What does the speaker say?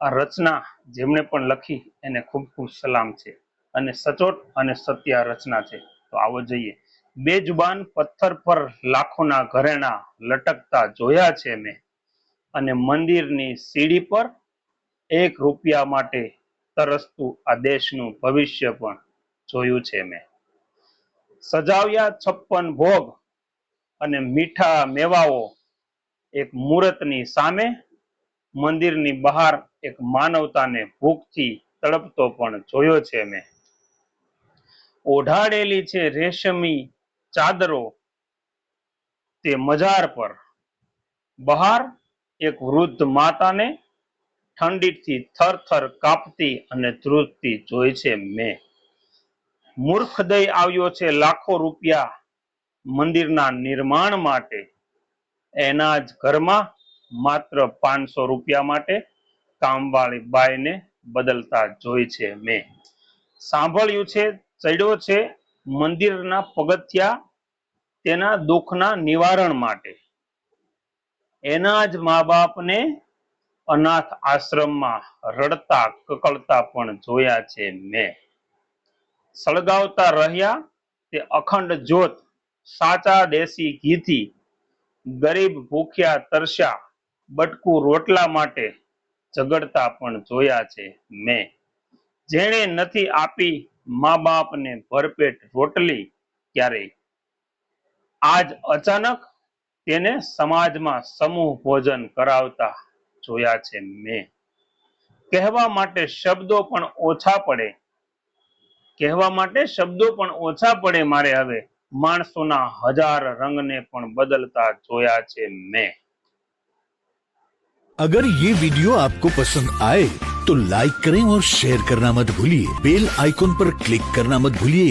આ રચના જેમણે પણ લખી એને ખૂબ ખૂબ સલામ છે અને સચોટ અને સત્ય રચના છે. તો આવો જોઈએ. બે જુબાન પથ્થર પર લાખોના ઘરેણા લટકતા જોયા છે મેં. અને મંદિરની સીડી પર એક રૂપિયા માટે તરસતું આ દેશનું ભવિષ્ય પણ જોયું છે મેં. સજાવ્યા છપ્પન ભોગ અને મીઠા મેવાઓ એક મુહૂર્તની સામે મંદિરની બહાર એક માનવતાને ભૂખથી તડપતો પણ જોયો છે મેં. ઓઢાડેલી છે રેશમી ચાદરો તે મજાર પર. બહાર એક વૃદ્ધ માતાને ઠંડીથી થરથર કાપતી અને ધ્રુજતી જોઈ છે મેં. મૂર્ખ દઈ આવ્યો છે લાખો રૂપિયા મંદિરના નિર્માણ માટે. એના જ ઘરમાં માત્ર પાંચસો રૂપિયા માટે કામવાળી બાઈને બદલતા જોઈ છે મેં. સાંભળ્યું છે, ચડ્યો છે મંદિરના પગથિયા તેના દુઃખના નિવારણ માટે. એના જ મા બાપને અનાથ આશ્રમમાં રડતા કકળતા પણ જોયા છે મેં. સળગાવતા રહ્યા તે અખંડ જ્યોત સાચા દેશી ઘીથી ગરીબ ભૂખ્યા તરસ્યા બટકું રોટલા માટે ઝઘડતા પણ જોયા છે મેં. જેણે નથી આપી મા બાપને ભરપેટ રોટલી ક્યારેય. આજ અચાનક તેને સમાજમાં સમૂહ ભોજન કરાવતા જોયા છે મેં. કહેવા માટે શબ્દો પણ ઓછા પડે. કહેવા માટે શબ્દો પણ ઓછા પડે મારે હવે. માણસોના હજાર રંગને પણ બદલતા જોયા છે મેં. अगर ये वीडियो आपको पसंद आए तो लाइक करें और शेयर करना मत भूलिए बेल आइकॉन पर क्लिक करना मत भूलिए